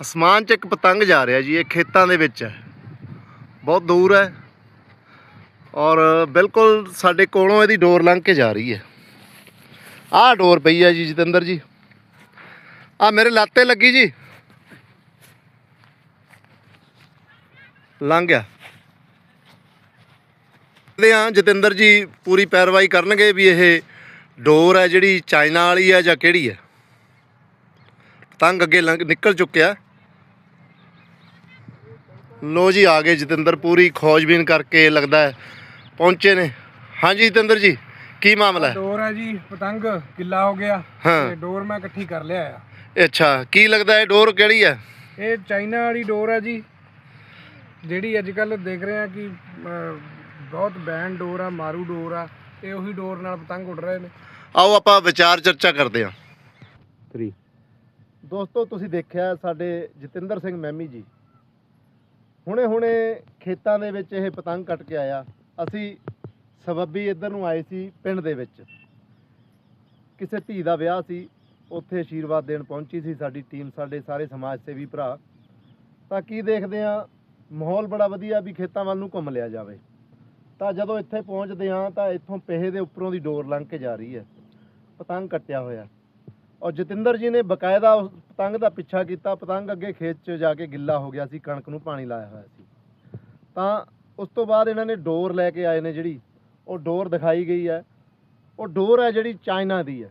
ਅਸਮਾਨ 'ਚ ਇੱਕ ਪਤੰਗ ਜਾ ਰਿਹਾ ਜੀ, ਇਹ ਖੇਤਾਂ ਦੇ ਵਿੱਚ ਹੈ। ਬਹੁਤ ਦੂਰ ਹੈ ਔਰ ਬਿਲਕੁਲ ਸਾਡੇ ਕੋਲੋਂ ਇਹਦੀ ਡੋਰ ਲੰਘ ਕੇ ਜਾ ਰਹੀ ਹੈ। ਆਹ ਡੋਰ ਪਈ ਹੈ ਜੀ ਜਤਿੰਦਰ ਜੀ। ਆ ਮੇਰੇ ਲਾਤੇ ਲੱਗੀ ਜੀ। ਲੰਘ ਗਿਆ। ਦੇ ਆ ਜਤਿੰਦਰ ਜੀ, ਪੂਰੀ ਪੈਰਵਾਈ ਕਰਨਗੇ ਵੀ ਇਹ ਡੋਰ ਹੈ ਜਿਹੜੀ ਚਾਈਨਾ ਵਾਲੀ ਹੈ ਜਾਂ ਕਿਹੜੀ ਹੈ। ਪਤੰਗ ਅੱਗੇ ਲੰਘ, ਨਿਕਲ ਚੁੱਕਿਆ। ਲੋ ਜੀ ਆ ਗਏ ਜਤਿੰਦਰ ਪੂਰੀ ਖੋਜਬੀਨ ਕਰਕੇ ਲੱਗਦਾ ਹੈ। ਪਹੁੰਚੇ ਨੇ। ਹਾਂਜੀ ਜਤਿੰਦਰ ਜੀ ਕੀ ਮਾਮਲਾ ਹੈ? ਡੋਰ ਹੈ ਜੀ ਪਤੰਗ ਕਿੱਲਾ ਹੋ ਗਿਆ। ਹਾਂ। ਤੇ ਡੋਰ ਮੈਂ ਇਕੱਠੀ ਕਰ ਲਿਆ ਆ। ਅੱਛਾ ਕੀ ਲੱਗਦਾ ਹੈ ਡੋਰ ਕਿਹੜੀ ਹੈ? ਇਹ ਚਾਈਨਾ ਵਾਲੀ ਡੋਰ ਹੈ ਜੀ। ਜਿਹੜੀ ਅੱਜ ਕੱਲ ਦੇਖ ਰਹੇ ਆ ਕਿ ਅਹ, ਬਹੁਤ ਬੈਨ ਡੋਰ ਆ ਮਾਰੂ ਡੋਰ ਆ। ਇਹ ਉਹੀ ਡੋਰ ਨਾਲ ਪਤੰਗ ਉੱਡ ਰਹੇ ਨੇ। ਆਓ ਆਪਾਂ ਵਿਚਾਰ ਚਰਚਾ ਕਰਦੇ ਹਾਂ। 3 ਦੋਸਤੋ ਤੁਸੀਂ ਦੇਖਿਆ ਸਾਡੇ ਜਤਿੰਦਰ ਸਿੰਘ ਮੈਮੀ ਜੀ। ਹੁਣੇ ਹੁਣੇ ਖੇਤਾਂ ਦੇ ਵਿੱਚ ਇਹ ਪਤੰਗ ਕੱਟ ਕੇ ਆਇਆ। ਅਸੀਂ ਸਬੱਬੀ ਇੱਧਰ ਨੂੰ ਆਏ ਸੀ ਪਿੰਡ ਦੇ ਵਿੱਚ। ਕਿਸੇ ਧੀ ਦਾ ਵਿਆਹ ਸੀ, ਉੱਥੇ ਆਸ਼ੀਰਵਾਦ ਦੇਣ ਪਹੁੰਚੀ ਸੀ ਸਾਡੀ ਟੀਮ, ਸਾਡੇ ਸਾਰੇ ਸਮਾਜ ਸੇਵੀ ਭਰਾ। ਤਾਂ ਕੀ ਦੇਖਦੇ ਆ ਮਾਹੌਲ ਬੜਾ ਵਧੀਆ ਵੀ ਖੇਤਾਂ ਵੱਲ ਨੂੰ ਘੁੰਮ ਲਿਆ ਜਾਵੇ। ਤਾਂ ਜਦੋਂ ਇੱਥੇ ਪਹੁੰਚਦੇ ਆ ਤਾਂ ਇੱਥੋਂ ਪਹੇ ਦੇ ਉੱਪਰੋਂ ਦੀ ਡੋਰ ਲੰਘ ਕੇ ਜਾ ਰਹੀ ਹੈ। ਪਤੰਗ ਕੱਟਿਆ ਹੋਇਆ। ਔਰ ਜਤਿੰਦਰ ਜੀ ਨੇ ਬਕਾਇਦਾ ਉਸ ਪਤੰਗ ਦਾ ਪਿੱਛਾ ਕੀਤਾ। ਪਤੰਗ ਅੱਗੇ ਖੇਤ 'ਚ ਜਾ ਕੇ ਗਿੱਲਾ ਹੋ ਗਿਆ ਸੀ, ਕਣਕ ਨੂੰ ਪਾਣੀ ਲਾਇਆ ਹੋਇਆ ਸੀ। ਤਾਂ ਉਸ ਤੋਂ ਬਾਅਦ ਇਹਨਾਂ ਨੇ ਡੋਰ ਲੈ ਕੇ ਆਏ ਨੇ ਜਿਹੜੀ, ਉਹ ਡੋਰ ਦਿਖਾਈ ਗਈ ਹੈ। ਉਹ ਡੋਰ ਹੈ ਜਿਹੜੀ ਚਾਈਨਾ ਦੀ ਹੈ।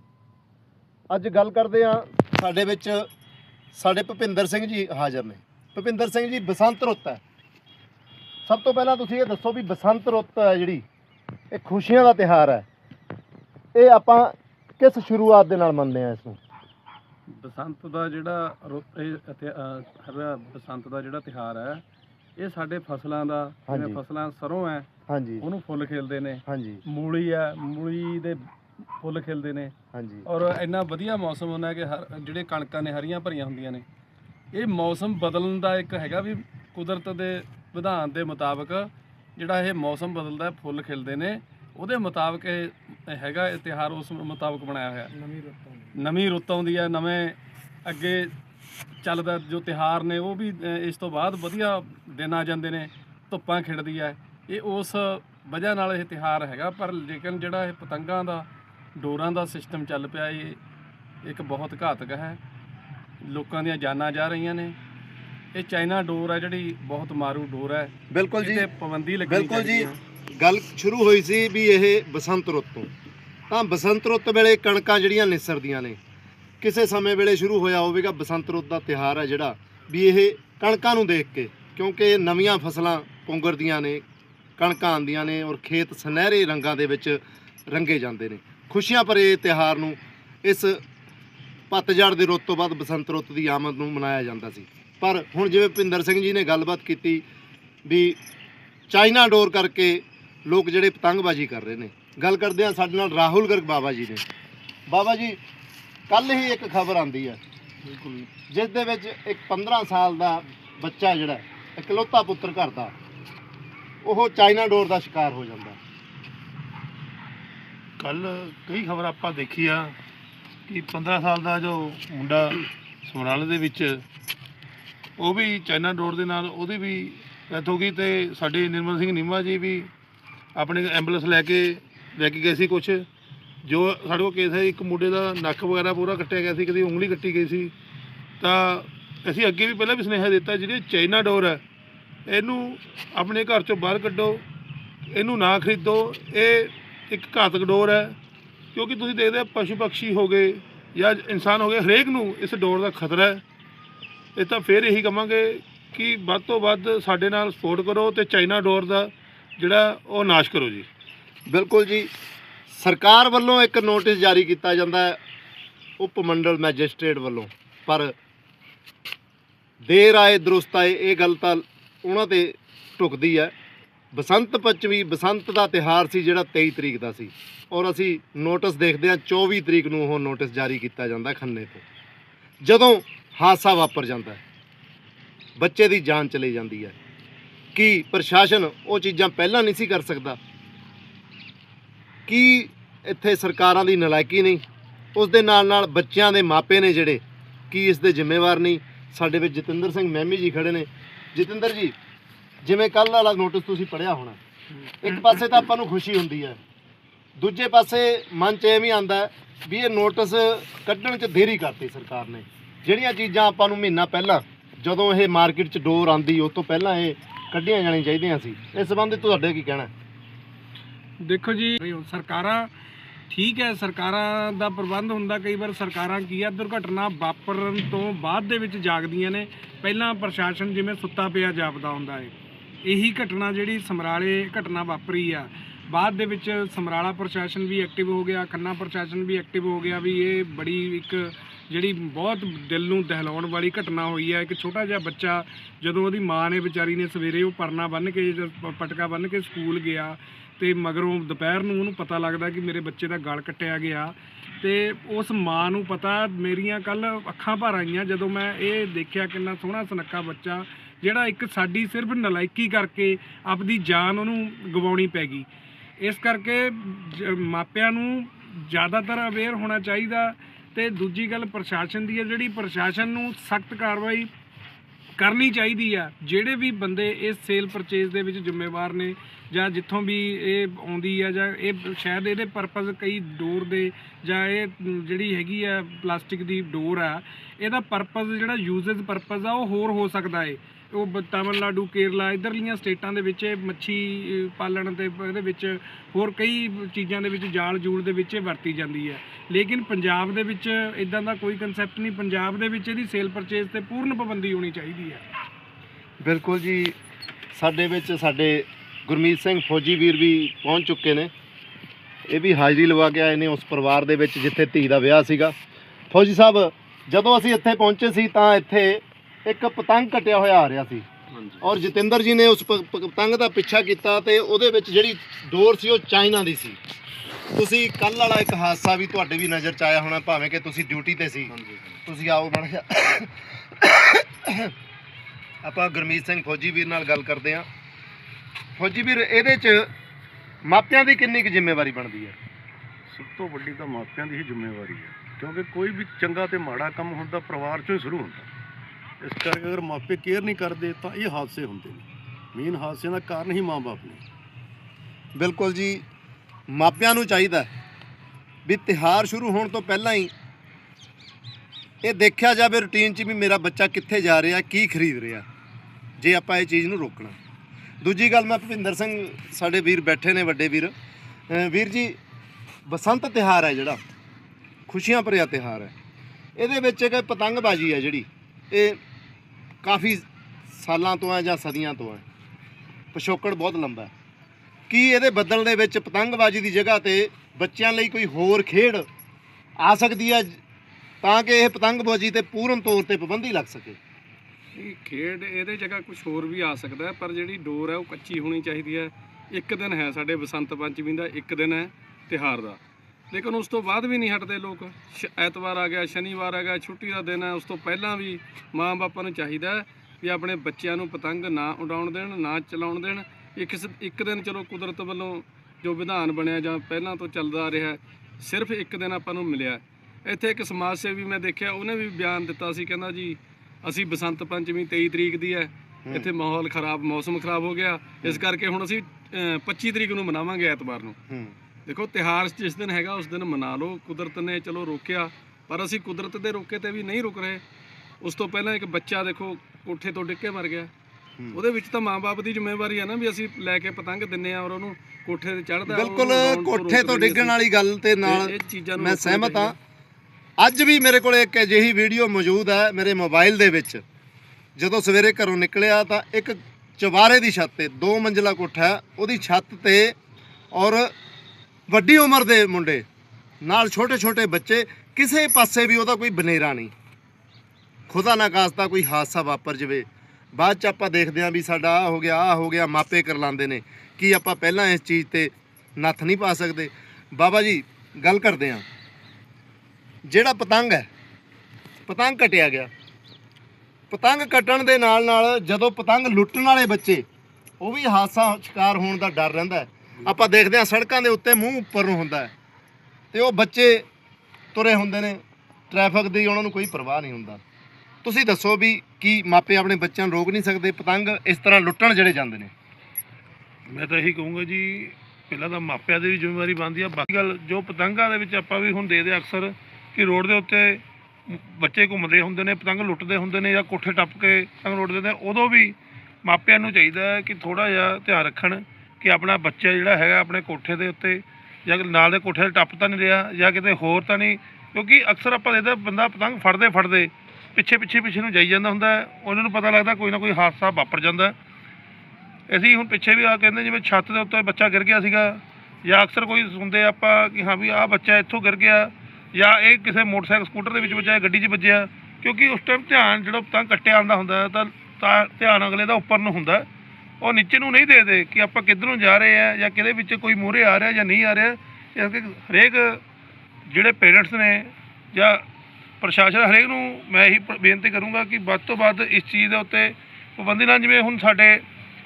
ਅੱਜ ਗੱਲ ਕਰਦੇ ਆ ਸਾਡੇ ਵਿੱਚ, ਸਾਡੇ ਭੁਪਿੰਦਰ ਸਿੰਘ ਜੀ ਹਾਜ਼ਰ ਨੇ। ਭੁਪਿੰਦਰ ਸਿੰਘ ਜੀ, ਬਸੰਤ ਰੁੱਤ ਹੈ। ਸਭ ਤੋਂ ਪਹਿਲਾਂ ਤੁਸੀਂ ਇਹ ਦੱਸੋ ਵੀ ਬਸੰਤ ਰੁੱਤ ਹੈ ਜਿਹੜੀ, ਇਹ ਖੁਸ਼ੀਆਂ ਦਾ ਤਿਹਾਰ ਹੈ। ਇਹ ਆਪਾਂ ਕਿਸ ਸ਼ੁਰੂਆਤ ਦੇ ਨਾਲ ਮੰਨਦੇ ਆ ਇਸ ਨੂੰ? ਬਸੰਤ ਦਾ ਜਿਹੜਾ ਰੁੱਤ ਇਹ ਅਤੇ, ਅ, ਹਰ ਬਸੰਤ ਦਾ ਜਿਹੜਾ ਤਿਹਾਰ ਹੈ ਇਹ ਸਾਡੇ ਫਸਲਾਂ ਦਾ ਹਾਂਜੀ। ਜਿਵੇਂ ਫਸਲਾਂ ਸਰੋਂ ਹੈ ਹਾਂਜੀ। ਉਹਨੂੰ ਫੁੱਲ ਖਿਲਦੇ ਨੇ। ਹਾਂਜੀ। ਮੂਲੀ ਹੈ ਮੂਲੀ ਦੇ ਫੁੱਲ ਖਿਲਦੇ ਨੇ। ਹਾਂਜੀ। ਔਰ ਇੰਨਾ ਵਧੀਆ ਮੌਸਮ ਹੁੰਦਾ ਕਿ ਹਰ ਜਿਹੜੇ ਕਣਕਾਂ ਨੇ ਹਰੀਆਂ ਭਰੀਆਂ ਹੁੰਦੀਆਂ ਨੇ। ਇਹ ਮੌਸਮ ਬਦਲਣ ਦਾ ਇੱਕ ਹੈਗਾ ਵੀ ਕੁਦਰਤ ਦੇ ਵਿਧਾਨ ਦੇ ਮੁਤਾਬਕ ਜਿਹੜਾ ਇਹ ਮੌਸਮ ਬਦਲਦਾ ਹੈ, ਫੁੱਲ ਖਿਲਦੇ ਨੇ। ਉਹਦੇ ਮੁਤਾਬਕ ਇਹ ਹੈਗਾ ਇਹ ਤਿਉਹਾਰ ਉਸ ਮੁਤਾਬਕ ਬਣਾਇਆ ਹੋਇਆ। ਨਵੀਂ ਰੁੱਤ ਨਵੀਂ ਰੁੱਤ ਆਉਂਦੀ ਹੈ ਨਵੇਂ ਅੱਗੇ ਚੱਲਦਾ ਜੋ ਤਿਹਾਰ ਨੇ ਉਹ ਵੀ ਇਸ ਤੋਂ ਬਾਅਦ ਵਧੀਆ ਦਿਨ ਆ ਜਾਂਦੇ ਨੇ ਧੁੱਪਾਂ ਖਿੜਦੀ ਹੈ। ਇਹ ਉਸ ਵਜ੍ਹਾ ਨਾਲ ਇਹ ਤਿਹਾਰ ਹੈਗਾ ਪਰ ਲੇਕਿਨ ਜਿਹੜਾ ਇਹ ਪਤੰਗਾਂ ਦਾ ਡੋਰਾਂ ਦਾ ਸਿਸਟਮ ਚੱਲ ਪਿਆ ਇਹ ਇੱਕ ਬਹੁਤ ਘਾਤਕ ਹੈ। ਲੋਕਾਂ ਦੀਆਂ ਜਾਨਾਂ ਜਾ ਰਹੀਆਂ ਨੇ। ਇਹ ਚਾਈਨਾ ਡੋਰ ਹੈ ਜਿਹੜੀ ਬਹੁਤ ਮਾਰੂ ਡੋਰ ਹੈ। ਬਿਲਕੁਲ ਜੀ। ਇਹਤੇ ਪਾਬੰਦੀ ਲੱਗਣੀ ਬਿਲਕੁਲ ਜੀ। ਗੱਲ ਸ਼ੁਰੂ ਹੋਈ ਸੀ ਵੀ ਇਹ ਬਸੰਤ ਰੁੱਤ ਤੋਂ। ਤਾਂ ਬਸੰਤ ਰੁੱਤ ਵੇਲੇ ਕਣਕਾਂ ਜਿਹੜੀਆਂ ਨਿਸਰਦੀਆਂ ਨੇ, ਕਿਸੇ ਸਮੇਂ ਵੇਲੇ ਸ਼ੁਰੂ ਹੋਇਆ ਹੋਵੇਗਾ ਬਸੰਤ ਰੁੱਤ ਦਾ ਤਿਹਾਰ ਹੈ ਜਿਹੜਾ ਵੀ ਇਹ ਕਣਕਾਂ ਨੂੰ ਦੇਖ ਕੇ, ਕਿਉਂਕਿ ਇਹ ਨਵੀਆਂ ਫਸਲਾਂ ਪੁੰਗਰਦੀਆਂ ਨੇ, ਕਣਕਾਂ ਆਉਂਦੀਆਂ ਨੇ ਔਰ ਖੇਤ ਸੁਨਹਿਰੇ ਰੰਗਾਂ ਦੇ ਵਿੱਚ ਰੰਗੇ ਜਾਂਦੇ ਨੇ। ਖੁਸ਼ੀਆਂ ਭਰੇ ਤਿਹਾਰ ਨੂੰ ਇਸ ਪਤਝੜ ਦੇ ਰੁੱਤ ਤੋਂ ਬਾਅਦ ਬਸੰਤ ਰੁੱਤ ਦੀ ਆਮਦ ਨੂੰ ਮਨਾਇਆ ਜਾਂਦਾ ਸੀ। ਪਰ ਹੁਣ ਜਿਵੇਂ ਭਿੰਦਰ ਸਿੰਘ ਜੀ ਨੇ ਗੱਲਬਾਤ ਕੀਤੀ ਵੀ ਚਾਈਨਾ ਡੋਰ ਕਰਕੇ ਲੋਕ ਜਿਹੜੇ ਪਤੰਗਬਾਜ਼ੀ ਕਰ ਰਹੇ ਨੇ। ਗੱਲ ਕਰਦੇ ਆ ਸਾਡੇ ਨਾਲ ਰਾਹੁਲ ਗਰਗ ਬਾਬਾ ਜੀ ਨੇ। ਬਾਬਾ ਜੀ ਕੱਲ ਹੀ ਇੱਕ ਖਬਰ ਆਂਦੀ ਹੈ। ਬਿਲਕੁਲ ਜਿਸ ਦੇ ਵਿੱਚ ਇੱਕ 15 ਸਾਲ ਦਾ ਬੱਚਾ ਜਿਹੜਾ ਇਕਲੌਤਾ ਪੁੱਤਰ ਘਰ ਦਾ ਉਹ ਚਾਈਨਾ ਡੋਰ ਦਾ ਸ਼ਿਕਾਰ ਹੋ ਜਾਂਦਾ ਕੱਲ ਕਈ ਖਬਰ ਆਪਾਂ ਦੇਖੀ ਆ ਕਿ 15 ਸਾਲ ਦਾ ਜੋ ਮੁੰਡਾ ਸਮਰਾਲੇ ਦੇ ਵਿੱਚ ਉਹ ਵੀ ਚਾਈਨਾ ਡੋਰ ਦੇ ਨਾਲ ਉਹਦੀ ਵੀ ਡੈਥ ਹੋ ਗਈ ਤੇ ਸਾਡੇ ਨਿਰਮਲ ਸਿੰਘ ਨੀਮਾ ਜੀ ਵੀ ਆਪਣੇ ਐਂਬੂਲੈਂਸ ਲੈ ਕੇ ਲੈ ਕੇ ਗਏ ਸੀ ਕੁਛ। ਜੋ ਸਾਡੇ ਕੋਲ ਕੇਸ ਹੈ, ਇੱਕ ਮੁੰਡੇ ਦਾ ਨੱਕ ਵਗੈਰਾ ਪੂਰਾ ਕੱਟਿਆ ਗਿਆ ਸੀ, ਕਦੀ ਉਂਗਲੀ ਕੱਟੀ ਗਈ ਸੀ। ਤਾਂ ਅਸੀਂ ਅੱਗੇ ਵੀ ਪਹਿਲਾਂ ਵੀ ਸੁਨੇਹਾ ਦਿੱਤਾ, ਜਿਹੜੀ ਚਾਈਨਾ ਡੋਰ ਹੈ, ਇਹਨੂੰ ਆਪਣੇ ਘਰ ਚੋਂ ਬਾਹਰ ਕੱਢੋ, ਇਹਨੂੰ ਨਾ ਖਰੀਦੋ। ਇਹ ਇੱਕ ਘਾਤਕ ਡੋਰ ਹੈ, ਕਿਉਂਕਿ ਤੁਸੀਂ ਦੇਖਦੇ ਪਸ਼ੂ ਪਕਸ਼ੀ ਹੋ ਗਏ ਜਾਂ ਇਨਸਾਨ ਹੋ ਗਏ, ਹਰੇਕ ਨੂੰ ਇਸ ਡੋਰ ਦਾ ਖਤਰਾ ਹੈ। ਇਹ ਤਾਂ ਫਿਰ ਇਹੀ ਕਹਾਂਗੇ ਕਿ ਵੱਧ ਤੋਂ ਵੱਧ ਸਾਡੇ ਨਾਲ ਸਪੋਰਟ ਕਰੋ ਤੇ ਚਾਈਨਾ ਡੋਰ ਦਾ ਜਿਹੜਾ ਉਹ ਨਾਸ਼ ਕਰੋ ਜੀ। ਬਿਲਕੁਲ ਜੀ। ਸਰਕਾਰ ਵੱਲੋਂ ਇੱਕ ਨੋਟਿਸ ਜਾਰੀ ਕੀਤਾ ਜਾਂਦਾ ਹੈ ਉਪ ਮੰਡਲ ਮੈਜਿਸਟ੍ਰੇਟ ਵੱਲੋਂ। ਪਰ ਦੇਰ ਆਏ ਦਰੁਸਤ ਆਏ ਇਹ ਗੱਲ ਤਾਂ ਉਹਨਾਂ ਤੇ ਢੁਕਦੀ ਹੈ। ਬਸੰਤ ਪੰਚਮੀ, ਬਸੰਤ ਦਾ ਤਿਹਾਰ ਸੀ ਜਿਹੜਾ 23 ਤਰੀਕ ਦਾ ਸੀ। ਔਰ ਅਸੀਂ ਨੋਟਿਸ ਦੇਖਦੇ ਹਾਂ 24 ਤਰੀਕ ਨੂੰ ਉਹ ਨੋਟਿਸ ਜਾਰੀ ਕੀਤਾ ਜਾਂਦਾ ਖੰਨੇ ਤੋਂ। ਜਦੋਂ ਹਾਦਸਾ ਵਾਪਰ ਜਾਂਦਾ ਹੈ ਬੱਚੇ ਦੀ ਜਾਨ ਚਲੀ ਜਾਂਦੀ ਹੈ। ਕੀ ਪ੍ਰਸ਼ਾਸਨ ਉਹ ਚੀਜ਼ਾਂ ਪਹਿਲਾਂ ਨਹੀਂ ਸੀ ਕਰ ਸਕਦਾ? ਕੀ ਇੱਥੇ ਸਰਕਾਰਾਂ ਦੀ ਨਲਾਇਕੀ ਨਹੀਂ? ਉਸ ਦੇ ਨਾਲ ਨਾਲ ਬੱਚਿਆਂ ਦੇ ਮਾਪੇ ਨੇ ਜਿਹੜੇ, ਕੀ ਇਸ ਦੇ ਜ਼ਿੰਮੇਵਾਰ ਨਹੀਂ? ਸਾਡੇ ਵਿੱਚ ਜਤਿੰਦਰ ਸਿੰਘ ਮਹਿਮੀ ਜੀ ਖੜੇ ਨੇ। ਜਤਿੰਦਰ ਜੀ, ਜਿਵੇਂ ਕੱਲ ਵਾਲਾ ਨੋਟਿਸ ਤੁਸੀਂ ਪੜਿਆ ਹੋਣਾ। ਇੱਕ ਪਾਸੇ ਤਾਂ ਆਪਾਂ ਨੂੰ ਖੁਸ਼ੀ ਹੁੰਦੀ ਹੈ। ਦੂਜੇ ਪਾਸੇ ਮਨ 'ਚ ਇਹ ਵੀ ਆਂਦਾ ਵੀ ਇਹ ਨੋਟਿਸ ਕੱਢਣ 'ਚ ਦੇਰੀ ਕਰਤੀ ਸਰਕਾਰ ਨੇ। ਜਿਹੜੀਆਂ ਚੀਜ਼ਾਂ ਆਪਾਂ ਨੂੰ ਮਹੀਨਾ ਪਹਿਲਾਂ ਜਦੋਂ ਇਹ ਮਾਰਕੀਟ 'ਚ ਡੋਰ ਆਂਦੀ, ਉਸ ਤੋਂ ਪਹਿਲਾਂ ਇਹ ਕੱਢੀਆਂ ਜਾਣੀਆਂ ਚਾਹੀਦੀਆਂ ਸੀ। ਇਸ ਸੰਬੰਧੀ ਤੁਹਾਡੇ ਕੀ ਕਹਿਣਾ? ਦੇਖੋ ਜੀ, ਸਰਕਾਰਾਂ ਠੀਕ ਹੈ, ਸਰਕਾਰਾਂ ਦਾ ਪ੍ਰਬੰਧ ਹੁੰਦਾ ਕਈ ਵਾਰ ਸਰਕਾਰਾਂ ਕੀ ਆ, ਦੁਰਘਟਨਾ ਵਾਪਰਨ ਤੋਂ ਬਾਅਦ ਦੇ ਵਿੱਚ ਜਾਗਦੀਆਂ ਨੇ। ਪਹਿਲਾਂ ਪ੍ਰਸ਼ਾਸਨ ਜਿਵੇਂ ਸੁੱਤਾ ਪਿਆ ਜਾਪਦਾ ਹੁੰਦਾ ਹੈ ਇਹੀ ਘਟਨਾ ਜਿਹੜੀ ਸਮਰਾਲੇ ਘਟਨਾ ਵਾਪਰੀ ਆ। ਬਾਅਦ ਦੇ ਵਿੱਚ ਸਮਰਾਲਾ ਪ੍ਰਸ਼ਾਸਨ ਵੀ ਐਕਟਿਵ ਹੋ ਗਿਆ, ਖੰਨਾ ਪ੍ਰਸ਼ਾਸਨ ਵੀ ਐਕਟਿਵ ਹੋ ਗਿਆ ਵੀ ਇਹ ਬੜੀ ਇੱਕ ਜਿਹੜੀ ਬਹੁਤ ਦਿਲ ਨੂੰ ਦਹਿਲਾਉਣ ਵਾਲੀ ਘਟਨਾ ਹੋਈ ਹੈ। ਇੱਕ ਛੋਟਾ ਜਿਹਾ ਬੱਚਾ ਜਦੋਂ ਉਹਦੀ ਮਾਂ ਨੇ ਵਿਚਾਰੀ ਨੇ ਸਵੇਰੇ ਉਹ ਪਰਨਾ ਬੰਨ੍ਹ ਕੇ ਪਟਕਾ ਬੰਨ੍ਹ ਕੇ ਸਕੂਲ ਗਿਆ ਤੇ ਮਗਰੋਂ ਦੁਪਹਿਰ ਨੂੰ ਉਹਨੂੰ ਪਤਾ ਲੱਗਦਾ ਕਿ ਮੇਰੇ ਬੱਚੇ ਦਾ ਗਲ ਕੱਟਿਆ ਗਿਆ ਤੇ ਉਸ ਮਾਂ ਨੂੰ ਪਤਾ ਮੇਰੀਆਂ ਕੱਲ ਅੱਖਾਂ ਭਰ ਆਈਆਂ ਜਦੋਂ ਮੈਂ ਇਹ ਦੇਖਿਆ ਕਿੰਨਾ ਸੋਹਣਾ ਸੁਨੱਖਾ ਬੱਚਾ ਜਿਹੜਾ ਇੱਕ ਸਾਡੀ ਸਿਰਫ ਨਲਾਇਕੀ ਕਰਕੇ ਆਪਦੀ ਜਾਨ ਉਹਨੂੰ ਗਵਾਉਣੀ ਪੈ ਗਈ। ਇਸ ਕਰਕੇ ਜ- ਮਾਪਿਆਂ ਨੂੰ ਜ਼ਿਆਦਾਤਰ ਅਵੇਅਰ ਹੋਣਾ ਚਾਹੀਦਾ ਤੇ ਦੂਜੀ ਗੱਲ ਪ੍ਰਸ਼ਾਸਨ ਦੀ ਹੈ, ਜਿਹੜੀ ਪ੍ਰਸ਼ਾਸਨ ਨੂੰ ਸਖਤ ਕਾਰਵਾਈ ਕਰਨੀ ਚਾਹੀਦੀ ਆ, ਜਿਹੜੇ ਵੀ ਬੰਦੇ ਇਸ ਸੇਲ ਪਰਚੇਜ਼ ਦੇ ਵਿੱਚ ਜ਼ਿੰਮੇਵਾਰ ਨੇ ਜਾਂ ਜਿੱਥੋਂ ਵੀ ਇਹ ਆਉਂਦੀ ਆ ਜਾਂ ਇਹ ਸ਼ਾਇਦ ਇਹਦੇ ਪਰਪਸ ਕਈ ਡੋਰ ਦੇ ਜਾਂ ਇਹ ਜਿਹੜੀ ਹੈਗੀ ਆ ਪਲਾਸਟਿਕ ਦੀ ਡੋਰ ਆ, ਇਹਦਾ ਪਰਪਸ ਜਿਹੜਾ ਯੂਜ਼ਸ ਪਰਪਸ ਆ, ਉਹ ਹੋਰ ਹੋ ਸਕਦਾ ਏ। ਉਹ ਬ- ਤਾਮਿਲਨਾਡੂ ਕੇਰਲਾ ਇਧਰਲੀਆਂ ਸਟੇਟਾਂ ਦੇ ਵਿੱਚ ਇਹ ਮੱਛੀ ਅ, ਪਾਲਣ ਤੇ ਇਹਦੇ ਵਿੱਚ ਹੋਰ ਕਈ ਚੀਜ਼ਾਂ ਦੇ ਵਿੱਚ ਜਾਲ ਜੂਲ ਦੇ ਵਿੱਚ ਇਹ ਵਰਤੀ ਜਾਂਦੀ ਹੈ। ਲੇਕਿਨ ਪੰਜਾਬ ਦੇ ਵਿੱਚ ਇਦਾਂ ਦਾ ਕੋਈ ਕਨਸੈਪਟ ਨਹੀਂ। ਪੰਜਾਬ ਦੇ ਵਿੱਚ ਇਹਦੀ ਸੇਲ ਪਰਚੇਸ ਤੇ ਪੂਰਨ ਪਾਬੰਦੀ ਹੋਣੀ ਚਾਹੀਦੀ ਹੈ। ਬਿਲਕੁਲ ਜੀ। ਸਾਡੇ ਵਿੱਚ ਸਾਡੇ ਗੁਰਮੀਤ ਸਿੰਘ ਫੌਜੀ ਵੀਰ ਵੀ ਪਹੁੰਚ ਚੁੱਕੇ ਨੇ। ਇਹ ਵੀ ਹਾਜ਼ਰੀ ਲਵਾ ਕੇ ਆਏ ਨੇ ਉਸ ਪਰਿਵਾਰ ਦੇ ਵਿੱਚ ਜਿੱਥੇ ਧੀ ਦਾ ਵਿਆਹ ਸੀਗਾ। ਫੌਜੀ ਸਾਹਿਬ ਜਦੋਂ ਅਸੀਂ ਇੱਥੇ ਪਹੁੰਚੇ ਸੀ ਤਾਂ ਇੱਥੇ ਇੱਕ ਪਤੰਗ ਕਟਿਆ ਹੋਇਆ ਆ ਰਿਹਾ ਸੀ। ਔਰ ਜਤਿੰਦਰ ਜੀ ਨੇ ਉਸ ਪ- ਪ- ਪਤੰਗ ਦਾ ਪਿੱਛਾ ਕੀਤਾ ਤੇ ਉਹਦੇ ਵਿੱਚ ਜਿਹੜੀ ਡੋਰ ਸੀ ਉਹ ਚਾਈਨਾ ਦੀ ਸੀ। ਤੁਸੀਂ ਕੱਲ ਵਾਲਾ ਇੱਕ ਹਾਦਸਾ ਵੀ ਤੁਹਾਡੇ ਵੀ ਨਜ਼ਰ ਚ ਆਇਆ ਹੋਣਾ ਭਾਵੇਂ ਕਿ ਤੁਸੀਂ ਡਿਊਟੀ ਤੇ ਸੀ। ਤੁਸੀਂ ਆਓ ਬਣ ਗਿਆ ਆਪਾਂ ਗੁਰਮੀਤ ਸਿੰਘ ਫੌਜੀ ਵੀਰ ਨਾਲ ਗੱਲ ਕਰਦੇ ਹਾਂ। ਫੌਜੀ ਵੀਰ ਇਹਦੇ ਚ ਮਾਪਿਆਂ ਦੀ ਕਿੰਨੀ ਕੁ ਜ਼ਿੰਮੇਵਾਰੀ ਬਣਦੀ ਹੈ? ਸਭ ਤੋਂ ਵੱਡੀ ਤਾਂ ਮਾਪਿਆਂ ਦੀ ਹੀ ਜ਼ਿੰਮੇਵਾਰੀ ਹੈ। ਕਿਉਂਕਿ ਕੋਈ ਵੀ ਚੰਗਾ ਤੇ ਮਾੜਾ ਕੰਮ ਹੁੰਦਾ ਪਰਿਵਾਰ ਚੋਂ ਹੀ ਸ਼ੁਰੂ ਹੁੰਦਾ। ਇਸ ਕਰਕੇ ਅਗਰ ਮਾਪੇ ਕੇਅਰ ਨਹੀਂ ਕਰਦੇ ਤਾਂ ਇਹ ਹਾਦਸੇ ਹੁੰਦੇ ਨੇ। ਮੇਨ ਹਾਦਸਿਆਂ ਦਾ ਕਾਰਨ ਹੀ ਮਾਂ-ਬਾਪ ਨੇ। ਬਿਲਕੁਲ ਜੀ, ਮਾਪਿਆਂ ਨੂੰ ਚਾਹੀਦਾ ਵੀ ਤਿਹਾਰ ਸ਼ੁਰੂ ਹੋਣ ਤੋਂ ਪਹਿਲਾਂ ਹੀ ਇਹ ਦੇਖਿਆ ਜਾਵੇ ਰੁਟੀਨ 'ਚ ਵੀ ਮੇਰਾ ਬੱਚਾ ਕਿੱਥੇ ਜਾ ਰਿਹਾ, ਕੀ ਖਰੀਦ ਰਿਹਾ, ਜੇ ਆਪਾਂ ਇਹ ਚੀਜ਼ ਨੂੰ ਰੋਕਣਾ। ਦੂਜੀ ਗੱਲ ਮੈਂ ਭੁਪਿੰਦਰ ਸਿੰਘ ਸਾਡੇ ਵੀਰ ਬੈਠੇ ਨੇ, ਵੱਡੇ ਵੀਰ। ਵੀਰ ਜੀ, ਬਸੰਤ ਤਿਹਾਰ ਹੈ ਜਿਹੜਾ। ਖੁਸ਼ੀਆਂ ਭਰਿਆ ਤਿਹਾਰ ਹੈ। ਇਹਦੇ ਵਿੱਚ ਇੱਕ ਪਤੰਗਬਾਜ਼ੀ ਹੈ ਜਿਹੜੀ। ਇਹ ਕਾਫੀ ਸਾਲਾਂ ਤੋਂ ਹੈ ਜਾਂ ਸਦੀਆਂ ਤੋਂ ਹੈ। ਪਿਛੋਕੜ ਬਹੁਤ ਲੰਬਾ ਹੈ। ਕੀ ਇਹਦੇ ਬੱਦਲ ਦੇ ਵਿੱਚ ਪਤੰਗਬਾਜ਼ੀ ਦੀ ਜਗ੍ਹਾ ਤੇ ਬੱਚਿਆਂ ਲਈ ਕੋਈ ਹੋਰ ਖੇਡ ਆ ਸਕਦੀ ਹੈ ਤਾਂ ਕਿ ਇਹ ਪਤੰਗਬਾਜ਼ੀ ਤੇ ਪੂਰਨ ਤੌਰ ਤੇ ਪਾਬੰਦੀ ਲੱਗ ਸਕੇ? ਇਹ ਖੇਡ ਇਹਦੇ ਜਗ੍ਹਾ ਕੁਝ ਹੋਰ ਵੀ ਆ ਸਕਦਾ ਹੈ, ਪਰ ਜਿਹੜੀ ਡੋਰ ਹੈ ਉਹ ਕੱਚੀ ਹੋਣੀ ਚਾਹੀਦੀ ਹੈ। ਇੱਕ ਦਿਨ ਹੈ ਸਾਡੇ ਬਸੰਤ ਪੰਚਮੀ ਦਾ ਇੱਕ ਦਿਨ ਹੈ ਤਿਹਾਰ ਦਾ। ਲੇਕਿਨ ਉਸ ਤੋਂ ਬਾਅਦ ਵੀ ਨਹੀਂ ਹਟਦੇ ਲੋਕ। ਐਤਵਾਰ ਆ ਗਿਆ ਸ਼ਨੀਵਾਰ ਆ ਗਿਆ ਛੁੱਟੀ ਦਾ ਦਿਨ ਹੈ ਉਸ ਤੋਂ ਪਹਿਲਾਂ ਵੀ ਮਾਂ ਬਾਪਾਂ ਨੂੰ ਚਾਹੀਦਾ ਵੀ ਆਪਣੇ ਬੱਚਿਆਂ ਨੂੰ ਪਤੰਗ ਨਾ ਉਡਾਉਣ ਦੇਣ ਨਾ ਚਲਾਉਣ ਦੇਣ। ਇੱਕ ਇੱਕ ਦਿਨ ਚਲੋ ਕੁਦਰਤ ਵੱਲੋਂ ਜੋ ਵਿਧਾਨ ਬਣਿਆ ਜਾਂ ਪਹਿਲਾਂ ਤੋਂ ਚੱਲਦਾ ਆ ਰਿਹਾ ਸਿਰਫ ਇੱਕ ਦਿਨ ਆਪਾਂ ਨੂੰ ਮਿਲਿਆ। ਇੱਥੇ ਇੱਕ ਸਮਾਜ ਸੇਵੀ ਮੈਂ ਦੇਖਿਆ ਉਹਨੇ ਵੀ ਬਿਆਨ ਦਿੱਤਾ ਸੀ ਕਹਿੰਦਾ ਜੀ ਅਸੀਂ ਬਸੰਤ ਪੰਚਮੀ 23 ਤਰੀਕ ਦੀ ਹੈ ਇੱਥੇ ਮਾਹੌਲ ਖਰਾਬ ਮੌਸਮ ਖਰਾਬ ਹੋ ਗਿਆ। ਇਸ ਕਰਕੇ ਹੁਣ ਅਸੀਂ ਅਹ, 25 ਤਰੀਕ ਨੂੰ ਮਨਾਵਾਂਗੇ ਐਤਵਾਰ ਨੂੰ। ਦੇਖੋ ਤਿਹਾਰ ਜਿਸ ਦਿਨ ਹੈਗਾ ਉਸ ਦਿਨ ਮਨਾ ਲਓ। ਕੁਦਰਤ ਨੇ ਚਲੋ ਰੋਕਿਆ ਪਰ ਅਸੀਂ ਕੁਦਰਤ ਦੇ ਰੋਕੇ ਤੇ ਵੀ ਨਹੀਂ ਰੁਕ ਰਹੇ। ਉਸ ਤੋਂ ਪਹਿਲਾਂ ਇੱਕ ਬੱਚਾ ਦੇਖੋ ਕੋਠੇ ਤੋਂ ਡਿੱਗ ਕੇ ਮਰ ਗਿਆ। ਉਹਦੇ ਵਿੱਚ ਤਾਂ ਮਾਪੇ ਦੀ ਜ਼ਿੰਮੇਵਾਰੀ ਹੈ ਨਾ ਵੀ ਅਸੀਂ ਲੈ ਕੇ ਪਤੰਗ ਦਿੰਨੇ ਆ ਔਰ ਉਹਨੂੰ ਕੋਠੇ ਤੇ ਚੜਦਾ ਬਿਲਕੁਲ ਕੋਠੇ ਤੋਂ ਡਿੱਗਣ ਵਾਲੀ ਗੱਲ ਤੇ ਨਾਲ ਮੈਂ ਸਹਿਮਤ ਚਾਹੀਦਾ। ਅੱਜ ਵੀ ਮੇਰੇ ਕੋਲ ਇੱਕ ਅਜਿਹੀ ਵੀਡੀਓ ਮੌਜੂਦ ਹੈ ਮੇਰੇ ਮੋਬਾਈਲ ਦੇ ਵਿੱਚ। ਜਦੋਂ ਸਵੇਰੇ ਘਰੋਂ ਨਿਕਲਿਆ ਤਾਂ ਇੱਕ ਚਵਾਰੇ ਦੀ ਛੱਤ ਤੇ ਦੋ ਮੰਜ਼ਲਾ ਕੋਠਾ ਉਹਦੀ ਛੱਤ ਤੇ ਔਰ ਵੱਡੀ ਉਮਰ ਦੇ ਮੁੰਡੇ, ਨਾਲ ਛੋਟੇ ਛੋਟੇ ਬੱਚੇ, ਕਿਸੇ ਪਾਸੇ ਵੀ ਉਹਦਾ ਕੋਈ ਬਨੇਰਾ ਨਹੀਂ। ਖੁਦਾ ਨਾ ਕਾਸਤਾ ਕੋਈ ਹਾਦਸਾ ਵਾਪਰ ਜਵੇ। ਬਾਅਦ ਚ ਆਪਾਂ ਦੇਖਦੇ ਆਂ ਵੀ ਸਾਡਾ ਆ ਹੋ ਗਿਆ ਆ ਹੋ ਗਿਆ, ਮਾਪੇ ਕਰ ਲਾਂਦੇ ਨੇ। ਕੀ ਆਪਾਂ ਪਹਿਲਾਂ ਇਸ ਚੀਜ਼ ਤੇ ਨੱਥ ਨਹੀਂ ਪਾ ਸਕਦੇ? ਬਾਬਾ ਜੀ, ਗੱਲ ਕਰਦੇ ਆਂ ਜਿਹੜਾ ਪਤੰਗ ਹੈ, ਪਤੰਗ ਕਟਿਆ ਗਿਆ। ਪਤੰਗ ਕੱਟਣ ਦੇ ਨਾਲ ਨਾਲ ਜਦੋਂ ਪਤੰਗ ਲੁੱਟਣ ਵਾਲੇ ਬੱਚੇ, ਉਹ ਵੀ ਹਾਦਸਾ ਸ਼ਿਕਾਰ ਹੋਣ ਦਾ ਡਰ ਰਹਿੰਦਾ ਹੈ। ਆਪਾਂ ਦੇਖਦੇ ਹਾਂ ਸੜਕਾਂ ਦੇ ਉੱਤੇ ਮੂੰਹ ਉੱਪਰ ਨੂੰ ਹੁੰਦਾ ਹੈ। ਤੇ ਉਹ ਬੱਚੇ ਤੁਰੇ ਹੁੰਦੇ ਨੇ ਟ੍ਰੈਫਿਕ ਦੀ ਉਹਨਾਂ ਨੂੰ ਕੋਈ ਪਰਵਾਹ ਨਹੀਂ ਹੁੰਦਾ। ਤੁਸੀਂ ਦੱਸੋ ਵੀ ਕੀ ਮਾਪੇ ਆਪਣੇ ਬੱਚਿਆਂ ਨੂੰ ਰੋਕ ਨਹੀਂ ਸਕਦੇ? ਪਤੰਗ ਇਸ ਤਰ੍ਹਾਂ ਲੁੱਟਣ ਜਿਹੜੇ ਜਾਂਦੇ ਨੇ। ਮੈਂ ਤਾਂ ਇਹੀ ਕਹੂੰਗਾ ਜੀ, ਪਹਿਲਾਂ ਤਾਂ ਮਾਪਿਆਂ ਦੀ ਵੀ ਜ਼ਿੰਮੇਵਾਰੀ ਬਣਦੀ ਆ। ਬਾਕੀ ਗੱਲ ਜੋ ਪਤੰਗਾਂ ਦੇ ਵਿੱਚ ਆਪਾਂ ਵੀ ਹੁਣ ਦੇਖਦੇ ਹਾਂ ਅਕਸਰ ਕਿ ਰੋਡ ਦੇ ਉੱਤੇ ਬੱਚੇ ਘੁੰਮਦੇ ਹੁੰਦੇ ਨੇ, ਪਤੰਗ ਲੁੱਟਦੇ ਹੁੰਦੇ ਨੇ ਜਾਂ ਕੋਠੇ ਟੱਪ ਕੇ ਪਤੰਗ ਲੁੱਟਦੇ ਨੇ। ਉਦੋਂ ਵੀ ਮਾਪਿਆਂ ਨੂੰ ਚਾਹੀਦਾ ਹੈ ਕਿ ਥੋੜਾ ਜਿਹਾ ਧਿਆਨ ਰੱਖਣ। ਕਿ ਆਪਣਾ ਬੱਚਾ ਜਿਹੜਾ ਹੈਗਾ ਆਪਣੇ ਕੋਠੇ ਦੇ ਉੱਤੇ ਜਾਂ ਨਾਲ ਦੇ ਕੋਠੇ ਤੇ ਟੱਪ ਤਾਂ ਨਹੀਂ ਰਿਹਾ ਜਾਂ ਕਿਤੇ ਹੋਰ ਤਾਂ ਨਹੀਂ, ਕਿਉਂਕਿ ਅਕਸਰ ਆਪਾਂ ਦੇਖਦੇ ਬੰਦਾ ਪਤੰਗ ਫੜਦੇ ਫੜਦੇ ਪਿੱਛੇ ਪਿੱਛੇ ਪਿੱਛੇ ਨੂੰ ਜਾਈ ਜਾਂਦਾ ਹੁੰਦਾ ਉਹਨਾਂ ਨੂੰ ਪਤਾ ਲੱਗਦਾ ਕੋਈ ਨਾ ਕੋਈ ਹਾਦਸਾ ਵਾਪਰ ਜਾਂਦਾ ਅਸੀਂ ਹੁਣ ਪਿੱਛੇ ਵੀ ਆ ਕਹਿੰਦੇ ਜਿਵੇਂ ਛੱਤ ਦੇ ਉੱਤੇ ਬੱਚਾ ਗਿਰ ਗਿਆ ਸੀਗਾ, ਜਾਂ ਅਕਸਰ ਕੋਈ ਸੁਣਦੇ ਆਪਾਂ ਕਿ ਹਾਂ ਵੀ ਆਹ ਬੱਚਾ ਇੱਥੋਂ ਗਿਰ ਗਿਆ, ਜਾਂ ਇਹ ਕਿਸੇ ਮੋਟਰਸਾਈਕਲ ਸਕੂਟਰ ਦੇ ਵਿੱਚ ਵੱਜਿਆ, ਗੱਡੀ 'ਚ ਵੱਜਿਆ, ਕਿਉਂਕਿ ਉਸ ਟਾਈਮ ਧਿਆਨ ਜਿਹੜਾ ਪਤੰਗ ਕੱਟਿਆ ਆਉਂਦਾ ਹੁੰਦਾ ਤਾਂ ਧਿਆਨ ਅਗਲੇ ਦਾ ਉੱਪਰ ਨੂੰ ਹੁੰਦਾ ਉਹ ਨੀਚੇ ਨੂੰ ਨਹੀਂ ਦੇਖਦੇ ਕਿ ਆਪਾਂ ਕਿੱਧਰ ਨੂੰ ਜਾ ਰਹੇ ਆ ਜਾਂ ਕਿਹਦੇ ਵਿੱਚ ਕੋਈ ਮੂਹਰੇ ਆ ਰਿਹਾ ਜਾਂ ਨਹੀਂ ਆ ਰਿਹਾ। ਇਸ ਕਰਕੇ ਹਰੇਕ ਜਿਹੜੇ ਪੇਰੈਂਟਸ ਨੇ ਜਾਂ ਪ੍ਰਸ਼ਾਸਨ, ਹਰੇਕ ਨੂੰ ਮੈਂ ਇਹੀ ਬੇਨਤੀ ਕਰੂੰਗਾ ਕਿ ਵੱਧ ਤੋਂ ਵੱਧ ਇਸ ਚੀਜ਼ ਦੇ ਉੱਤੇ ਪਾਬੰਦੀ ਨਾਲ, ਜਿਵੇਂ ਹੁਣ ਸਾਡੇ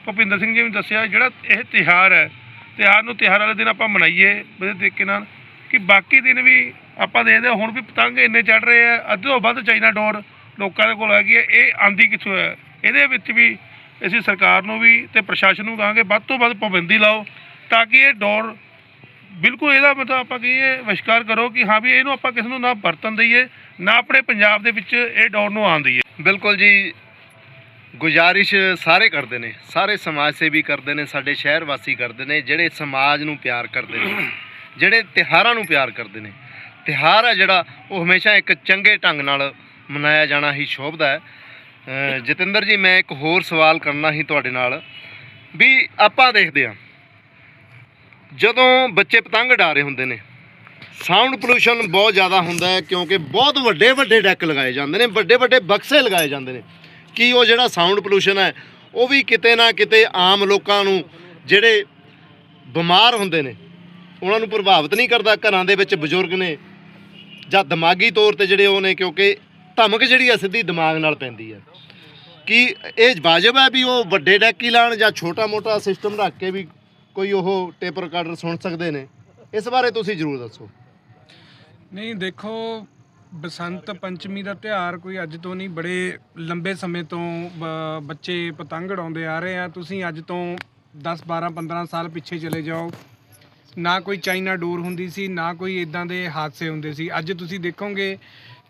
ਭੁਪਿੰਦਰ ਸਿੰਘ ਜੀ ਨੇ ਦੱਸਿਆ, ਜਿਹੜਾ ਇਹ ਤਿਉਹਾਰ ਹੈ, ਤਿਉਹਾਰ ਨੂੰ ਤਿਉਹਾਰ ਵਾਲੇ ਦਿਨ ਆਪਾਂ ਮਨਾਈਏ ਵਧੀਆ ਤਰੀਕੇ ਨਾਲ, ਕਿ ਬਾਕੀ ਦਿਨ ਵੀ ਆਪਾਂ ਦੇਖਦੇ ਹਾਂ, ਹੁਣ ਵੀ ਪਤੰਗ ਇੰਨੇ ਚੜ ਰਹੇ ਆ, ਅੱਧ ਤੋਂ ਵੱਧ ਚਾਈਨਾ ਡੋਰ ਲੋਕਾਂ ਦੇ ਕੋਲ ਹੈਗੀ ਹੈ ਇਹ ਆਂਦੀ ਕਿੱਥੋਂ ਹੈ? ਇਹਦੇ ਵਿੱਚ ਵੀ ਅਸੀਂ ਸਰਕਾਰ ਨੂੰ ਵੀ ਤੇ ਪ੍ਰਸ਼ਾਸਨ ਨੂੰ ਕਹਾਂਗੇ ਵੱਧ ਤੋਂ ਵੱਧ ਪਾਬੰਦੀ ਲਾਓ ਤਾਂ ਕਿ ਇਹ ਡੋਰ ਬਿਲਕੁਲ ਇਹਦਾ ਮਤਲਬ ਆਪਾਂ ਕਹੀਏ ਵਿਸ਼ਕਾਰ ਕਰੋ ਕਿ ਹਾਂ ਵੀ ਇਹਨੂੰ ਆਪਾਂ ਕਿਸੇ ਨੂੰ ਨਾ ਵਰਤਨ ਦਈਏ, ਨਾ ਆਪਣੇ ਪੰਜਾਬ ਦੇ ਵਿੱਚ ਇਹ ਡੋਰ ਨੂੰ ਆਉਣ ਦਈਏ। ਬਿਲਕੁਲ ਜੀ, ਗੁਜ਼ਾਰਿਸ਼ ਸਾਰੇ ਕਰਦੇ ਨੇ, ਸਾਰੇ ਸਮਾਜ ਸੇਵੀ ਕਰਦੇ ਨੇ, ਸਾਡੇ ਸ਼ਹਿਰ ਵਾਸੀ ਕਰਦੇ ਨੇ, ਜਿਹੜੇ ਸਮਾਜ ਨੂੰ ਪਿਆਰ ਕਰਦੇ ਨੇ, ਜਿਹੜੇ ਤਿਹਾਰਾਂ ਨੂੰ ਪਿਆਰ ਕਰਦੇ ਨੇ। ਤਿਹਾਰ ਹੈ ਜਿਹੜਾ, ਉਹ ਹਮੇਸ਼ਾ ਇੱਕ ਚੰਗੇ ਢੰਗ ਨਾਲ ਮਨਾਇਆ ਜਾਣਾ ਹੀ ਸ਼ੋਭਦਾ ਹੈ। ਜਤਿੰਦਰ ਜੀ, ਮੈਂ ਇੱਕ ਹੋਰ ਸਵਾਲ ਕਰਨਾ ਸੀ ਤੁਹਾਡੇ ਨਾਲ ਵੀ ਆਪਾਂ ਦੇਖਦੇ ਹਾਂ। ਜਦੋਂ ਬੱਚੇ ਪਤੰਗ ਉਡਾ ਰਹੇ ਹੁੰਦੇ ਨੇ ਸਾਊਂਡ ਪੋਲੂਸ਼ਨ ਬਹੁਤ ਜ਼ਿਆਦਾ ਹੁੰਦਾ ਹੈ ਕਿਉਂਕਿ ਬਹੁਤ ਵੱਡੇ ਵੱਡੇ ਡੈਕ ਲਗਾਏ ਜਾਂਦੇ ਨੇ, ਵੱਡੇ ਵੱਡੇ ਬਕਸੇ ਲਗਾਏ ਜਾਂਦੇ ਨੇ। ਕੀ ਉਹ ਜਿਹੜਾ ਸਾਊਂਡ ਪੋਲੂਸ਼ਨ ਹੈ, ਉਹ ਵੀ ਕਿਤੇ ਨਾ ਕਿਤੇ ਆਮ ਲੋਕਾਂ ਨੂੰ ਜਿਹੜੇ ਬਿਮਾਰ ਹੁੰਦੇ ਨੇ, ਉਹਨਾਂ ਨੂੰ ਪ੍ਰਭਾਵਿਤ ਨਹੀਂ ਕਰਦਾ, ਘਰਾਂ ਦੇ ਵਿੱਚ ਬਜ਼ੁਰਗ ਨੇ ਜਾਂ ਦਿਮਾਗੀ ਤੌਰ ਤੇ ਜਿਹੜੇ ਉਹ ਨੇ, ਕਿਉਂਕਿ ਧਮਕ ਜਿਹੜੀ ਆ ਸਿੱਧੀ ਦਿਮਾਗ ਨਾਲ ਪੈਂਦੀ ਹੈ। ਕੀ ਇਹ ਵਾਜਬ ਹੈ ਵੀ ਉਹ ਵੱਡੇ ਡੈਕ ਹੀ ਲਾਣ ਜਾਂ ਛੋਟਾ ਮੋਟਾ ਸਿਸਟਮ ਰੱਖ ਕੇ ਵੀ ਕੋਈ ਉਹ ਟੇਪ ਰਿਕਾਰਡਰ ਸੁਣ ਸਕਦੇ ਨੇ? ਇਸ ਬਾਰੇ ਤੁਸੀਂ ਜ਼ਰੂਰ ਦੱਸੋ। ਨਹੀਂ, ਦੇਖੋ, ਬਸੰਤ ਪੰਚਮੀ ਦਾ ਤਿਉਹਾਰ ਕੋਈ ਅੱਜ ਤੋਂ ਨਹੀਂ, ਬੜੇ ਲੰਬੇ ਸਮੇਂ ਤੋਂ, ਬ- ਬੱਚੇ ਪਤੰਗ ਉਡਾਉਂਦੇ ਆ ਰਹੇ ਆ। ਤੁਸੀਂ ਅੱਜ ਤੋਂ 10 12 15 ਸਾਲ ਪਿੱਛੇ ਚਲੇ ਜਾਓ। ਨਾ ਕੋਈ ਚਾਈਨਾ ਡੋਰ ਹੁੰਦੀ ਸੀ, ਨਾ ਕੋਈ ਇਦਾਂ ਦੇ ਹਾਦਸੇ ਹੁੰਦੇ ਸੀ। ਅੱਜ ਤੁਸੀਂ ਦੇਖੋਗੇ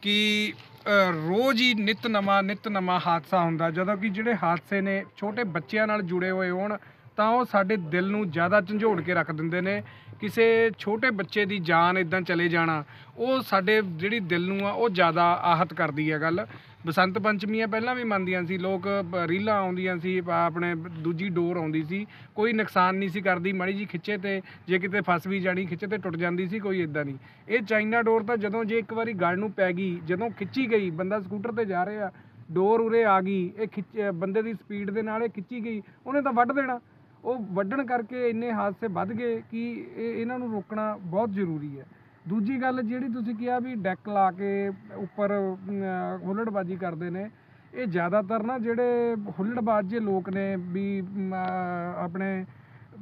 ਕਿ ਰੋਜ਼ ਹੀ ਨਿਤ ਨਵਾਂ ਨਿਤ ਨਵਾਂ ਹਾਦਸਾ ਹੁੰਦਾ। ਜਦੋਂ ਕਿ ਜਿਹੜੇ ਹਾਦਸੇ ਨੇ, ਛੋਟੇ ਬੱਚਿਆਂ ਨਾਲ ਜੁੜੇ ਹੋਏ ਹੋਣ, ਤਾਂ ਉਹ ਸਾਡੇ ਦਿਲ ਨੂੰ ਜ਼ਿਆਦਾ ਝੰਜੋੜ ਕੇ ਰੱਖ ਦਿੰਦੇ ਨੇ। ਕਿਸੇ ਛੋਟੇ ਬੱਚੇ ਦੀ ਜਾਨ ਇਦਾਂ ਚਲੇ ਜਾਣਾ, ਉਹ ਸਾਡੇ ਜਿਹੜੀ ਦਿਲ ਨੂੰ ਆ, ਉਹ ਜ਼ਿਆਦਾ ਆਹਤ ਕਰਦੀ ਹੈ ਗੱਲ। ਬਸੰਤ ਪੰਚਮੀਆਂ ਪਹਿਲਾਂ ਵੀ ਮੰਨਦੀਆਂ ਸੀ, ਲੋਕ ਬ- ਰੀਲਾਂ ਆਉਂਦੀਆਂ ਸੀ ਆਪਣੇ ਦੂਜੀ ਡੋਰ ਆਉਂਦੀ ਸੀ, ਕੋਈ ਨੁਕਸਾਨ ਨਹੀਂ ਸੀ ਕਰਦੀ, ਮਾੜੀ ਜੀ ਖਿੱਚੇ ਤੇ ਜੇ ਕਿਤੇ ਫਸ ਵੀ ਜਾਣੀ, ਖਿੱਚੇ ਤੇ ਟੁੱਟ ਜਾਂਦੀ ਸੀ, ਕੋਈ ਇਦਾਂ ਨਹੀਂ। ਇਹ ਚਾਈਨਾ ਡੋਰ ਤਾਂ ਜਦੋਂ ਜੇ ਇੱਕ ਵਾਰੀ ਗਲ ਨੂੰ ਪੈ ਗਈ, ਜਦੋਂ ਖਿੱਚੀ ਗਈ, ਬੰਦਾ ਸਕੂਟਰ ਤੇ ਜਾ ਰਿਹਾ, ਡੋਰ ਉਰੇ ਆ ਗਈ, ਇਹ ਖਿੱਚ ਬੰਦੇ ਦੀ ਸਪੀਡ ਦੇ ਨਾਲ ਇਹ ਖਿੱਚੀ ਗਈ, ਉਹਨੇ ਤਾਂ ਵੱਢ ਦੇਣਾ। ਉਹ ਵੱਢਣ ਕਰਕੇ ਇੰਨੇ ਹਾਦਸੇ ਵੱਧ ਗਏ ਕਿ ਇਹ ਇਹਨਾਂ ਨੂੰ ਰੋਕਣਾ ਬਹੁਤ ਜ਼ਰੂਰੀ ਹੈ। ਦੂਜੀ ਗੱਲ ਜਿਹੜੀ ਤੁਸੀਂ ਕਿਹਾ ਵੀ ਡੈਕ ਲਾ ਕੇ ਉੱਪਰ ਹੁੱਲੜਬਾਜੀ ਕਰਦੇ ਨੇ, ਇਹ ਜ਼ਿਆਦਾਤਰ ਨਾ ਜਿਹੜੇ ਹੁੱਲੜਬਾਜ਼ ਜੇ ਲੋਕ ਨੇ ਵੀ ਆਪਣੇ,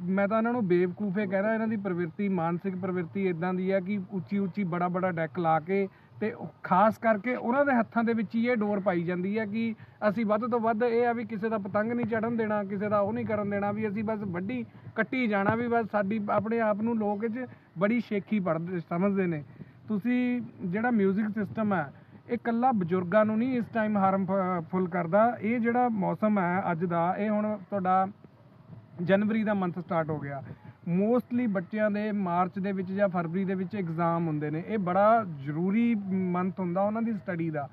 ਮੈਂ ਤਾਂ ਇਹਨਾਂ ਨੂੰ ਬੇਵਕੂਫੇ ਕਹਿ ਇਹਨਾਂ ਦੀ ਪ੍ਰਵਿਰਤੀ, ਮਾਨਸਿਕ ਪ੍ਰਵਿਰਤੀ ਇਦਾਂ ਦੀ ਹੈ ਕਿ ਉੱਚੀ ਉੱਚੀ ਬੜਾ ਬੜਾ ਡੈਕ ਲਾ ਕੇ ਤੇ ਖਾਸ ਕਰਕੇ ਉਹਨਾਂ ਦੇ ਹੱਥਾਂ ਦੇ ਵਿੱਚ ਹੀ ਇਹ ਡੋਰ ਪਾਈ ਜਾਂਦੀ ਹੈ ਕਿ ਅਸੀਂ ਵੱਧ ਤੋਂ ਵੱਧ ਇਹ ਆ ਵੀ ਕਿਸੇ ਦਾ ਪਤੰਗ ਨਹੀਂ ਚੜਨ ਦੇਣਾ, ਕਿਸੇ ਦਾ ਉਹ ਨਹੀਂ ਕਰਨ ਦੇਣਾ, ਵੀ ਅਸੀਂ ਬਸ ਵੱਡੀ ਕੱਟੀ ਜਾਣਾ, ਵੀ ਬਸ ਸਾਡੀ ਆਪਣੇ ਆਪ ਨੂੰ ਲੋਕ ਇਹ 'ਚ ਬੜੀ ਸ਼ੇਖੀ ਪੜਦੇ ਸਮਝਦੇ ਨੇ। ਤੁਸੀਂ ਜਿਹੜਾ 뮤직 ਸਿਸਟਮ ਹੈ ਇਹ ਕੱਲਾ ਬਜ਼ੁਰਗਾਂ ਨੂੰ ਨਹੀਂ ਇਸ ਟਾਈਮ ਹਾਰਮਫੁਲ ਕਰਦਾ, ਇਹ ਜਿਹੜਾ ਮੌਸਮ ਹੈ ਅੱਜ ਦਾ, ਇਹ ਹੁਣ ਤੁਹਾਡਾ ਜਨਵਰੀ ਦਾ ਮੰਥ ਸਟਾਰਟ ਹੋ ਗਿਆ। ਮੋਸਟਲੀ ਬੱਚਿਆਂ ਦੇ ਮਾਰਚ ਦੇ ਵਿੱਚ ਜਾਂ ਫਰਵਰੀ ਦੇ ਵਿੱਚ ਐਗਜ਼ਾਮ ਹੁੰਦੇ ਨੇ। ਇਹ ਬੜਾ ਜ਼ਰੂਰੀ ਮੰਥ ਹੁੰਦਾ ਉਹਨਾਂ ਦੀ ਸਟੱਡੀ ਦਾ।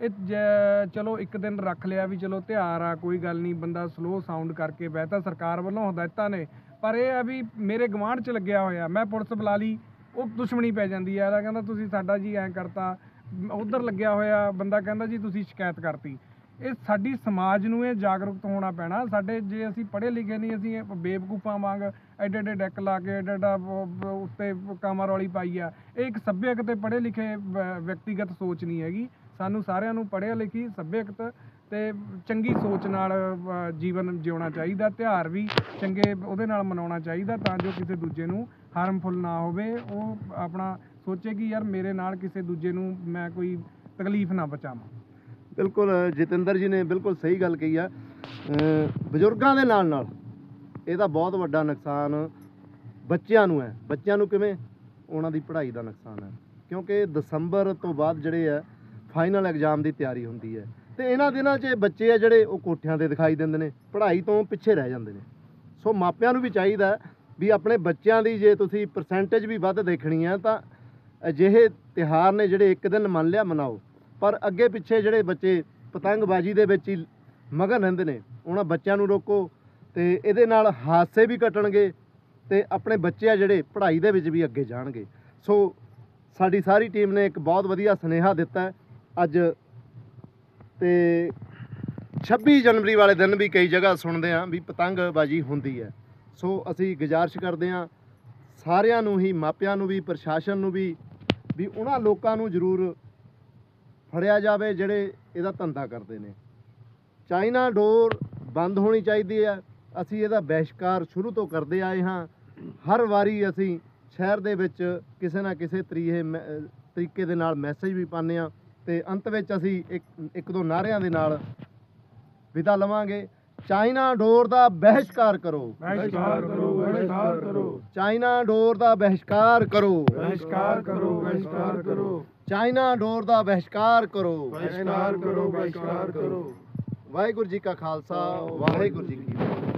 ਇਹ ਜ- ਚਲੋ ਇੱਕ ਦਿਨ ਰੱਖ ਲਿਆ ਵੀ ਚਲੋ ਤਿਉਹਾਰ ਆ, ਕੋਈ ਗੱਲ ਨਹੀਂ, ਬੰਦਾ ਸਲੋ ਸਾਊਂਡ ਕਰਕੇ ਬਹਿ ਤਾਂ ਸਰਕਾਰ ਵੱਲੋਂ ਹਦਾਇਤਾਂ ਨੇ। ਪਰ ਇਹ ਆ ਵੀ ਮੇਰੇ ਗਵਾਂਢ 'ਚ ਲੱਗਿਆ ਹੋਇਆ, ਮੈਂ ਪੁਲਿਸ ਬੁਲਾ ਲਈ, ਉਹ ਦੁਸ਼ਮਣੀ ਪੈ ਜਾਂਦੀ ਆ। ਅਗਲਾ ਕਹਿੰਦਾ, ਤੁਸੀਂ ਸਾਡਾ ਜੀ ਐਂ ਕਰਤਾ। ਉਧਰ ਲੱਗਿਆ ਹੋਇਆ, ਬੰਦਾ ਕਹਿੰਦਾ, ਜੀ ਤੁਸੀਂ ਸ਼ਿਕਾਇਤ ਕਰਤੀ। ਇਹ ਸਾਡੀ ਸਮਾਜ ਨੂੰ ਇਹ ਜਾਗਰੂਕ ਹੋਣਾ ਪੈਣਾ। ਸਾਡੇ ਜੇ ਅਸੀਂ ਪੜ੍ਹੇ ਲਿਖੇ ਨਹੀਂ, ਅਸੀਂ ਬੇਵਕੂਫਾਂ ਵਾਂਗ ਐਡੇ ਐਡੇ ਡੈਕ ਲਾ ਕੇ, ਐਡਾ ਐਡਾ ਉੱਤੇ ਕਮਰ ਵਾਲੀ ਪਾਈ ਆ। ਇਹ ਇੱਕ ਸੱਭਿਅਕ ਤੇ ਪੜ੍ਹੇ ਲਿਖੇ ਵਿਅਕਤੀਗਤ ਸੋਚ ਨਹੀਂ ਹੈਗੀ। ਸਾਨੂੰ ਸਾਰਿਆਂ ਨੂੰ ਪੜ੍ਹਿਆ ਲਿਖੀ ਸੱਭਿਅਕ ਤੇ ਚੰਗੀ ਸੋਚ ਨਾਲ ਜੀਵਨ ਜਿਉਣਾ ਚਾਹੀਦਾ, ਤਿਉਹਾਰ ਵੀ ਚੰਗੇ ਉਹਦੇ ਨਾਲ ਮਨਾਉਣਾ ਚਾਹੀਦਾ ਤਾਂ ਜੋ ਕਿਸੇ ਦੂਜੇ ਨੂੰ ਹਾਰਮਫੁਲ ਨਾ ਹੋਵੇ। ਉਹ ਆਪਣਾ ਸੋਚੇ ਕਿ ਯਾਰ ਮੇਰੇ ਨਾਲ ਕਿਸੇ ਦੂਜੇ ਨੂੰ ਮੈਂ ਕੋਈ ਤਕਲੀਫ ਨਾ ਪਹੁੰਚਾਵਾਂ। ਬਿਲਕੁਲ, ਜਤਿੰਦਰ ਜੀ ਨੇ ਬਿਲਕੁਲ ਸਹੀ ਗੱਲ ਕਹੀ ਆ। ਬਜ਼ੁਰਗਾਂ ਦੇ ਨਾਲ ਨਾਲ ਇਹਦਾ ਬਹੁਤ ਵੱਡਾ ਨੁਕਸਾਨ ਬੱਚਿਆਂ ਨੂੰ ਹੈ। ਬੱਚਿਆਂ ਨੂੰ ਕਿਵੇਂ? ਉਹਨਾਂ ਦੀ ਪੜ੍ਹਾਈ ਦਾ ਨੁਕਸਾਨ ਹੈ। ਕਿਉਂਕਿ ਦਸੰਬਰ ਤੋਂ ਬਾਅਦ ਜਿਹੜੇ ਆ ਫਾਈਨਲ ਐਗਜ਼ਾਮ ਦੀ ਤਿਆਰੀ ਹੁੰਦੀ ਹੈ। ਤੇ ਇਹਨਾਂ ਦਿਨਾਂ 'ਚ ਬੱਚੇ ਆ ਜਿਹੜੇ ਉਹ ਕੋਠਿਆਂ ਤੇ ਦਿਖਾਈ ਦਿੰਦੇ ਨੇ। ਪੜ੍ਹਾਈ ਤੋਂ ਪਿੱਛੇ ਰਹਿ ਜਾਂਦੇ ਨੇ। ਸੋ ਮਾਪਿਆਂ ਨੂੰ ਵੀ ਚਾਹੀਦਾ ਵੀ ਆਪਣੇ ਬੱਚਿਆਂ ਦੀ ਜੇ ਤੁਸੀਂ ਪਰਸੈਂਟੇਜ ਵੀ ਵੱਧ ਦੇਖਣੀ ਹੈ ਤਾਂ ਅਜਿਹੇ ਤਿਹਾਰ ਨੇ ਜਿਹੜੇ ਇੱਕ ਦਿਨ ਮੰਨ ਲਿਆ ਮਨਾਓ। ਪਰ ਅੱਗੇ ਪਿੱਛੇ ਜਿਹੜੇ ਬੱਚੇ ਪਤੰਗਬਾਜ਼ੀ ਦੇ ਵਿੱਚ ਹੀ ਮਗਨ ਰਹਿੰਦੇ ਨੇ, ਉਹਨਾਂ ਬੱਚਿਆਂ ਨੂੰ ਰੋਕੋ ਤੇ ਇਹਦੇ ਨਾਲ ਹਾਦਸੇ ਵੀ ਘਟਣਗੇ ਤੇ ਆਪਣੇ ਬੱਚੇ ਆ ਜਿਹੜੇ ਪੜ੍ਹਾਈ ਦੇ ਵਿੱਚ ਵੀ ਅੱਗੇ ਜਾਣਗੇ। ਸੋ ਸਾਡੀ ਸਾਰੀ ਟੀਮ ਨੇ ਇੱਕ ਬਹੁਤ ਵਧੀਆ ਸੁਨੇਹਾ ਦਿੱਤਾ ਅੱਜ ਤੇ 26 ਜਨਵਰੀ ਵਾਲੇ ਦਿਨ ਵੀ ਕਈ ਜਗ੍ਹਾ ਸੁਣਦੇ ਆ ਵੀ ਪਤੰਗਬਾਜ਼ੀ ਹੁੰਦੀ ਹੈ। ਸੋ ਅਸੀਂ ਗੁਜ਼ਾਰਿਸ਼ ਕਰਦੇ ਆ ਸਾਰਿਆਂ ਨੂੰ ਹੀ, ਮਾਪਿਆਂ ਨੂੰ ਵੀ, ਪ੍ਰਸ਼ਾਸਨ ਨੂੰ ਵੀ ਵੀ ਉਹਨਾਂ ਲੋਕਾਂ ਨੂੰ ਜ਼ਰੂਰ ਫੜਿਆ ਜਾਵੇ ਜਿਹੜੇ ਇਹਦਾ ਧੰਦਾ ਕਰਦੇ ਨੇ। ਚਾਈਨਾ ਡੋਰ ਬੰਦ ਹੋਣੀ ਚਾਹੀਦੀ ਹੈ। ਅਸੀਂ ਇਹਦਾ ਬਹਿਸ਼ਕਾਰ ਸ਼ੁਰੂ ਤੋਂ ਕਰਦੇ ਆਏ ਹਾਂ। ਹਰ ਵਾਰੀ ਅਸੀਂ ਸ਼ਹਿਰ ਦੇ ਵਿੱਚ ਕਿਸੇ ਨਾ ਕਿਸੇ ਤਰੀਕੇ ਤਰੀਕੇ ਦੇ ਨਾਲ ਮੈਸੇਜ ਵੀ ਪਾਉਂਦੇ ਆ ਤੇ ਅੰਤ ਵਿੱਚ ਅਸੀਂ ਇੱਕ ਇੱਕ ਦੋ ਨਾਅਰਿਆਂ ਦੇ ਨਾਲ ਵਿਦਾ ਲਵਾਂਗੇ। ਚਾਈਨਾ ਡੋਰ ਦਾ ਬਹਿਸ਼ਕਾਰ ਕਰੋ। ਬਹਿਸ਼ਕਾਰ ਕਰੋ ਬਹਿਸ਼ਕਾਰ ਕਰੋ। ਚਾਈਨਾ ਡੋਰ ਦਾ ਬਹਿਸ਼ਕਾਰ ਕਰੋ। ਬਹਿਸ਼ਕਾਰ ਕਰੋ ਬਹਿਸ਼ਕਾਰ ਕਰੋ। ਚਾਈਨਾ ਡੋਰ ਦਾ ਬਹਿਸ਼ਕਾਰ ਕਰੋ। ਬਹਿਸ਼ਕਾਰ ਕਰੋ ਬਹਿਸ਼ਕਾਰ ਕਰੋ। ਵਾਹਿਗੁਰੂ ਜੀ ਕਾ ਖਾਲਸਾ ਵਾਹਿਗੁਰੂ ਜੀ ਕੀ ਫਤਿਹ।